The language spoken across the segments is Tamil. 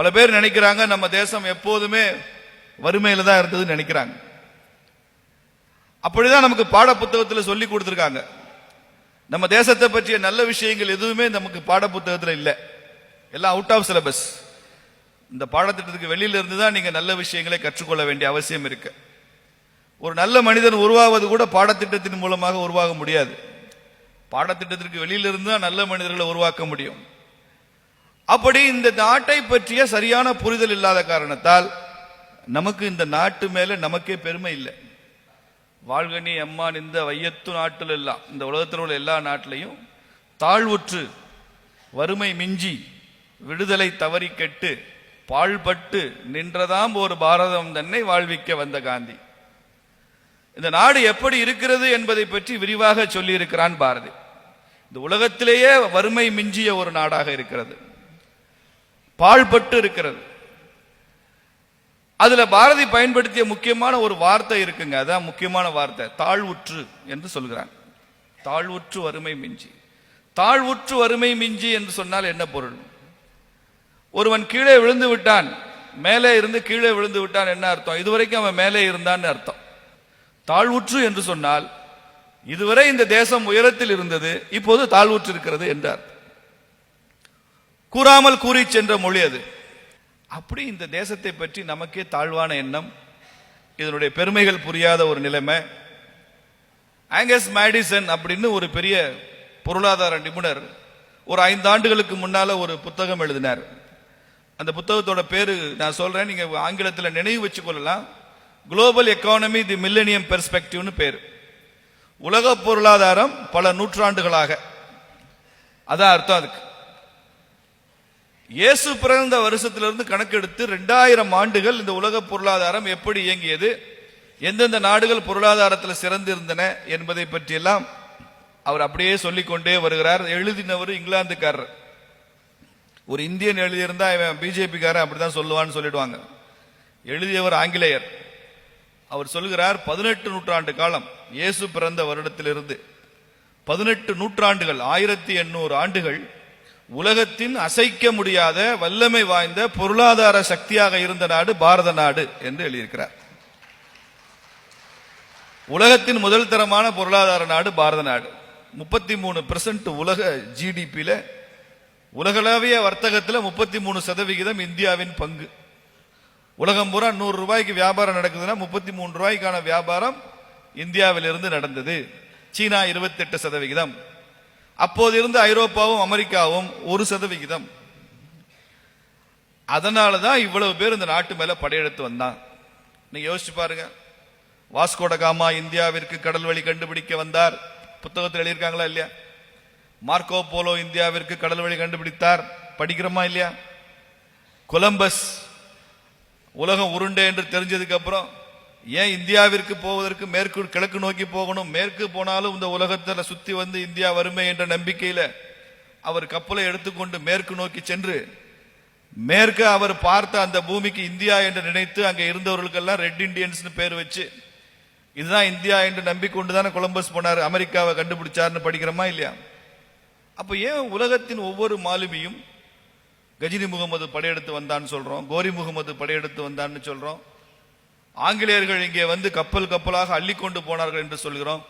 பல பேர் நினைக்கிறாங்க நம்ம தேசம் எப்போதுமே வறுமையில தான் இருந்ததுன்னு நினைக்கிறாங்க. அப்படிதான் நமக்கு பாட புத்தகத்தில் சொல்லி கொடுத்துருக்காங்க. நம்ம தேசத்தை பற்றிய நல்ல விஷயங்கள் எதுவுமே நமக்கு பாட புத்தகத்தில் இல்லை. எல்லாம் அவுட் ஆஃப் சிலபஸ் இந்த பாடத்திட்டத்துக்கு வெளியில இருந்து தான் நீங்க நல்ல விஷயங்களை கற்றுக்கொள்ள வேண்டிய அவசியம் இருக்கு. ஒரு நல்ல மனிதன் உருவாவது கூட பாடத்திட்டத்தின் மூலமாக உருவாக முடியாது. பாடத்திட்டத்திற்கு வெளியில இருந்து தான் நல்ல மனிதர்களை உருவாக்க முடியும். அப்படி இந்த நாட்டை பற்றிய சரியான புரிதல் இல்லாத காரணத்தால் நமக்கு இந்த நாட்டு மேல நமக்கே பெருமை இல்லை. வாழ்கனி அம்மான் இந்த வையத்து நாட்டில் எல்லாம் இந்த உலகத்தில் உள்ள எல்லா நாட்டிலையும் தாழ்வுற்று வறுமை மிஞ்சி விடுதலை தவறி கெட்டு பாழ்பட்டு நின்றதாம் ஒரு பாரதம் தன்னை வாழ்விக்க வந்த காந்தி. இந்த நாடு எப்படி இருக்கிறது என்பதை பற்றி விரிவாக சொல்லியிருக்கிறான் பாரதி. இந்த உலகத்திலேயே வறுமை மிஞ்சிய ஒரு நாடாக இருக்கிறது. பாழ்பட்டு இருக்கிறது. அதுல பாரதி பயன்படுத்திய முக்கியமான ஒரு வார்த்தை இருக்குங்க. அதான் முக்கியமான வார்த்தை. தாழ்வுற்று என்று சொல்கிறான் தாழ்வுற்று வறுமை மிஞ்சி. தாழ்வுற்று வறுமை மிஞ்சி என்று சொன்னால் என்ன பொருள்? ஒருவன் கீழே விழுந்து விட்டான். மேலே இருந்து கீழே விழுந்து விட்டான் என்ன அர்த்தம்? இதுவரைக்கும் அவன் மேலே இருந்தான்னு அர்த்தம். தாழ்வுற்று என்று சொன்னால் இதுவரை இந்த தேசம் உயரத்தில் இருந்தது இப்போது தாழ்வுற்று இருக்கிறது என்றார் கூறாமல் கூறி சென்ற மொழி அது. அப்படி இந்த தேசத்தை பற்றி நமக்கே தாழ்வான எண்ணம் இதனுடைய பெருமைகள் புரியாத ஒரு நிலைமை. ஆங்கஸ் மேடிசன் அப்படின்னு ஒரு பெரிய பொருளாதார நிபுணர் ஒரு ஐந்து ஆண்டுகளுக்கு முன்னால ஒரு புத்தகம் எழுதினார். அந்த புத்தகத்தோட பேரு நான் சொல்றேன் நீங்க ஆங்கிலத்தில் நினைவு வச்சுக்கொள்ளலாம் குளோபல் எக்கானமி தி மில்லேனியம் பெர்ஸ்பெக்டிவ்னு பேர். உலக பொருளாதாரம் பல நூற்றாண்டுகளாக. அதான் அர்த்தம் அதுக்கு. இயேசு பிறந்த வருஷத்திலிருந்து கணக்கெடுத்து ரெண்டாயிரம் ஆண்டுகள் இந்த உலக பொருளாதாரம் எப்படி இயங்கியது எந்தெந்த நாடுகள் பொருளாதாரத்தில் சிறந்திருந்தன என்பதை பற்றியெல்லாம் அவர் அப்படியே சொல்லிக்கொண்டே வருகிறார். எழுதினவர் இங்கிலாந்துக்காரர். ஒரு இந்தியன் எழுதியிருந்தா இவன் பிஜேபிக்காரன் அப்படிதான் சொல்லுவான்னு சொல்லிடுவாங்க. எழுதியவர் ஆங்கிலேயர். அவர் சொல்கிறார் பதினெட்டு நூற்றாண்டு காலம் இயேசு பிறந்த வருடத்திலிருந்து பதினெட்டு நூற்றாண்டுகள் ஆயிரத்தி எண்ணூறு ஆண்டுகள் உலகத்தின் அசைக்க முடியாத வல்லமை வாய்ந்த பொருளாதார சக்தியாக இருந்த நாடு பாரத நாடு என்று எழுதியிருக்கிறார். உலகத்தின் முதல் தரமான பொருளாதார நாடு பாரத நாடு. முப்பத்தி மூணு பெர்சன்ட் உலக ஜிடிபியில் உலகளாவிய வர்த்தகத்தில் முப்பத்தி மூணு சதவிகிதம் இந்தியாவின் பங்கு. உலகம் பூரா நூறு ரூபாய்க்கு வியாபாரம் நடக்குதுன்னா முப்பத்தி மூணு ரூபாய்க்கான வியாபாரம் இந்தியாவிலிருந்து நடந்தது. சீனா இருபத்தெட்டு சதவிகிதம். அப்போது இருந்த ஐரோப்பாவும் அமெரிக்காவும் ஒரு சதவிகிதம். அதனால தான் இவ்வளவு பேர் இந்த நாட்டு மேல படையெடுத்து வந்தான். நீங்க யோசிச்சு பாருங்க. வாஸ்கோடகாமா இந்தியாவிற்கு கடல் வழி கண்டுபிடிக்க வந்தார். புத்தகத்தில் எழுதியிருக்காங்களா இல்லையா? மார்க்கோ போலோ இந்தியாவிற்கு கடல் வழி கண்டுபிடித்தார். படிக்கிறோமா இல்லையா? கொலம்பஸ் உலகம் உருண்டை என்று தெரிஞ்சதுக்கு அப்புறம் ஏன் இந்தியாவிற்கு போவதற்கு மேற்கு கிழக்கு நோக்கி போகணும்? மேற்கு போனாலும் இந்த உலகத்தில் சுத்தி வந்து இந்தியா வறுமை என்ற நம்பிக்கையில அவர் கப்பலை எடுத்துக்கொண்டு மேற்கு நோக்கி சென்று மேற்கு அவர் பார்த்த அந்த பூமிக்கு இந்தியா என்று நினைத்து அங்கே இருந்தவர்களுக்கெல்லாம் ரெட் இண்டியன்ஸ்னு பேர் வச்சு இதுதான் இந்தியா என்று நம்பிக்கொண்டு தானே கொலம்பஸ் போனார்? அமெரிக்காவை கண்டுபிடிச்சார்னு படிக்கிறோமா இல்லையா? அப்போ ஏன் உலகத்தின் ஒவ்வொரு மாலுமியும் கஜினி முகமது படையெடுத்து வந்தான்னு சொல்கிறோம் கோரி முகமது படையெடுத்து வந்தான்னு சொல்கிறோம் ஆங்கிலேயர்கள் இங்கே வந்து கப்பல் கப்பலாக அள்ளி கொண்டு போனார்கள் என்று சொல்கிறோம்.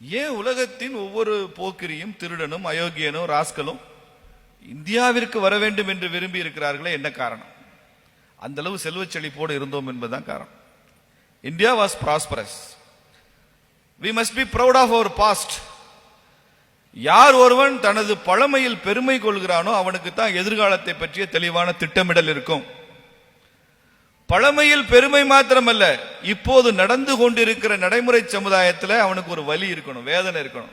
ஏன் உலகத்தின் ஒவ்வொரு போக்கிரியும் திருடனும் அயோக்கியனும் ராஸ்கலும் இந்தியாவிற்கு வர வேண்டும் என்று விரும்பி இருக்கிறார்களே என்ன காரணம்? அந்த அளவு செல்வச் செழிப்போடு இருந்தோம் என்பதுதான் காரணம். India was prosperous. We must be proud of our past யார் ஒருவன் தனது பழமையில் பெருமை கொள்கிறானோ அவனுக்கு தான் எதிர்காலத்தை பற்றிய தெளிவான திட்டமிடல் இருக்கும். பழமையில் பெருமை மாத்திரமல்ல இப்போது நடந்து கொண்டிருக்கிற நடைமுறை சமுதாயத்தில் அவனுக்கு ஒரு வலி இருக்கணும் வேதனை இருக்கணும்.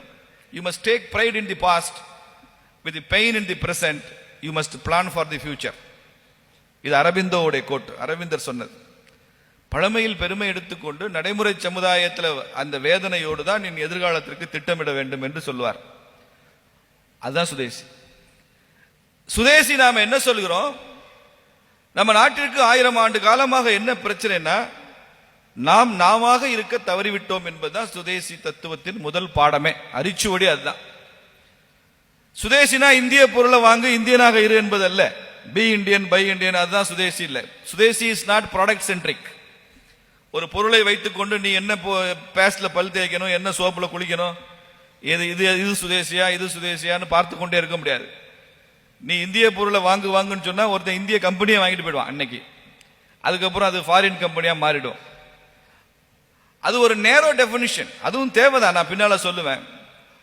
You must take pride in the past with the pain in the present you must plan for the future இது அரவிந்தோவுடைய கோட்டு அரவிந்தர் சொன்னது. பழமையில் பெருமை எடுத்துக்கொண்டு நடைமுறை சமுதாயத்தில் அந்த வேதனையோடு தான் நீ எதிர்காலத்திற்கு திட்டமிட வேண்டும் என்று சொல்லுவார். அதுதான் சுதேசி. சுதேசி நாம் என்ன சொல்கிறோம்? நம்ம நாட்டிற்கு ஆயிரம் ஆண்டு காலமாக என்ன பிரச்சனைனா நாம் நாம இருக்க தவறிவிட்டோம் என்பதுதான் சுதேசி தத்துவத்தின் முதல் பாடமே. அரிச்சுவடி அதுதான். சுதேசினா இந்திய பொருளை வாங்க இந்தியனாக இரு என்பதல்ல. பி இந்தியன் பை இந்தியன் அதுதான் சுதேசி இல்லை. Swadeshi is not product centric ஒரு பொருளை வைத்துக்கொண்டு நீ என்ன பேஸ்ட்ல பல் தேய்க்கணும் என்ன சோப்பில் குளிக்கணும் இது இது இது சுதேசியா இது சுதேசியான்னு பார்த்து கொண்டே இருக்க முடியாது. நீ இந்திய பொருளை வாங்கு வாங்குன்னு சொன்னால் ஒருத்தன் இந்திய கம்பெனியை வாங்கிட்டு போயிடுவான் அன்னைக்கு. அதுக்கப்புறம் அது ஃபாரின் கம்பெனியாக மாறிடும். அது ஒரு நேரோ டெஃபினிஷன் அதுவும் தேவைதான் நான் பின்னால் சொல்லுவேன்.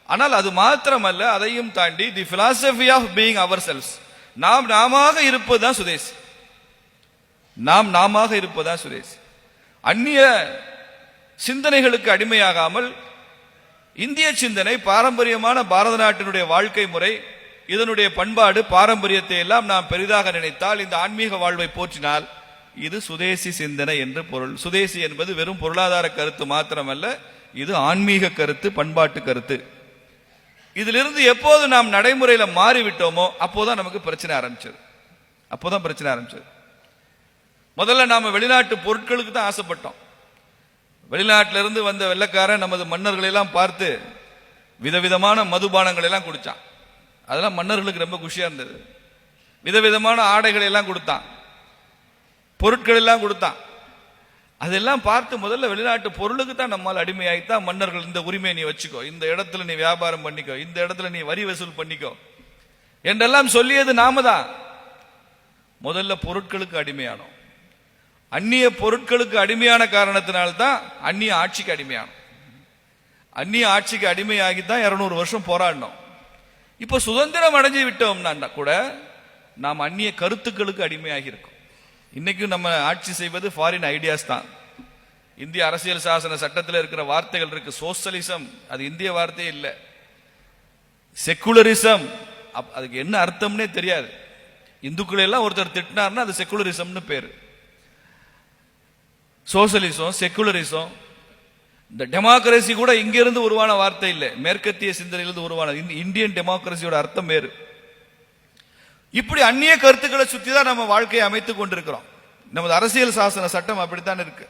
ஆனால் அது மாத்திரமல்ல அதையும் தாண்டி the philosophy of being ourselves நாம் நாமாக இருப்பதுதான் சுதேசி நாம் நாமாக இருப்பதுதான் சுதேஷ் அந்நிய சிந்தனைகளுக்கு அடிமையாகாமல் இந்திய சிந்தனை பாரம்பரியமான பாரத நாட்டினுடைய வாழ்க்கை முறை இதனுடைய பண்பாடு பாரம்பரியத்தை எல்லாம் நாம் பெரிதாக நினைத்தால் இந்த ஆன்மீக வாழ்வை போற்றினால் இது சுதேசி சிந்தனை என்று பொருள். சுதேசி என்பது வெறும் பொருளாதார கருத்து மாத்திரமல்ல இது ஆன்மீக கருத்து பண்பாட்டு கருத்து. இதிலிருந்து எப்போது நாம் நடைமுறையில மாறிவிட்டோமோ அப்போதான் நமக்கு பிரச்சனை ஆரம்பிச்சது. அப்போதான் பிரச்சனை ஆரம்பிச்சது. முதல்ல நாம வெளிநாட்டு பொருட்களுக்கு தான் ஆசைப்பட்டோம். வெளிநாட்டிலிருந்து வந்த வெள்ளக்காரன் நமது மன்னர்களெல்லாம் பார்த்து விதவிதமான மதுபானங்களை எல்லாம் குடிச்சான். அதெல்லாம் மன்னர்களுக்கு ரொம்ப குஷியாக இருந்தது. விதவிதமான ஆடைகளை எல்லாம் கொடுத்தான். பொருட்கள் எல்லாம் கொடுத்தான். அதெல்லாம் பார்த்து முதல்ல வெளிநாட்டு பொருளுக்கு தான் நம்மால் அடிமையாகித்தான் மன்னர்கள் இந்த உரிமையை நீ வச்சுக்கோ இந்த இடத்துல நீ வியாபாரம் பண்ணிக்கோ இந்த இடத்துல நீ வரி வசூல் பண்ணிக்கோ என்றெல்லாம் சொல்லியது நாம தான். முதல்ல பொருட்களுக்கு அடிமையானோம். அந்நிய பொருட்களுக்கு அடிமையான காரணத்தினால்தான் அந்நிய ஆட்சிக்கு அடிமையானோம். அந்நிய ஆட்சிக்கு அடிமையாகி தான் இரநூறு வருஷம் போராடினோம். இப்போ சுதந்திரம் அடைஞ்சு விட்டோம்னா கூட நாம் அந்நிய கருத்துக்களுக்கு அடிமையாகி இருக்கோம். இன்னைக்கும் நம்ம ஆட்சி செய்வது ஃபாரின் ஐடியாஸ் தான். இந்திய அரசியல் சாசன சட்டத்தில் இருக்கிற வார்த்தைகள் இருக்கு. சோசலிசம் அது இந்திய வார்த்தையே இல்லை. செக்குலரிசம் அதுக்கு என்ன அர்த்தம்னே தெரியாது. இந்துக்களை எல்லாம் ஒருத்தர் திட்டினார்னா அது செக்குலரிசம்னு பேர். சோசலிசம் செக்குலரிசம் இந்த டெமோக்ரஸி கூட இங்கிருந்து உருவான வார்த்தை இல்லை. மேற்கத்திய சிந்தனையிலிருந்து உருவான இந்தியன் டெமோக்ரஸியோட அர்த்தம் வேறு. இப்படி அந்நிய கருத்துக்களை சுற்றி தான் நம்ம வாழ்க்கையை அமைத்துக் கொண்டிருக்கிறோம். நமது அரசியல் சாசன சட்டம் அப்படித்தான் இருக்கு.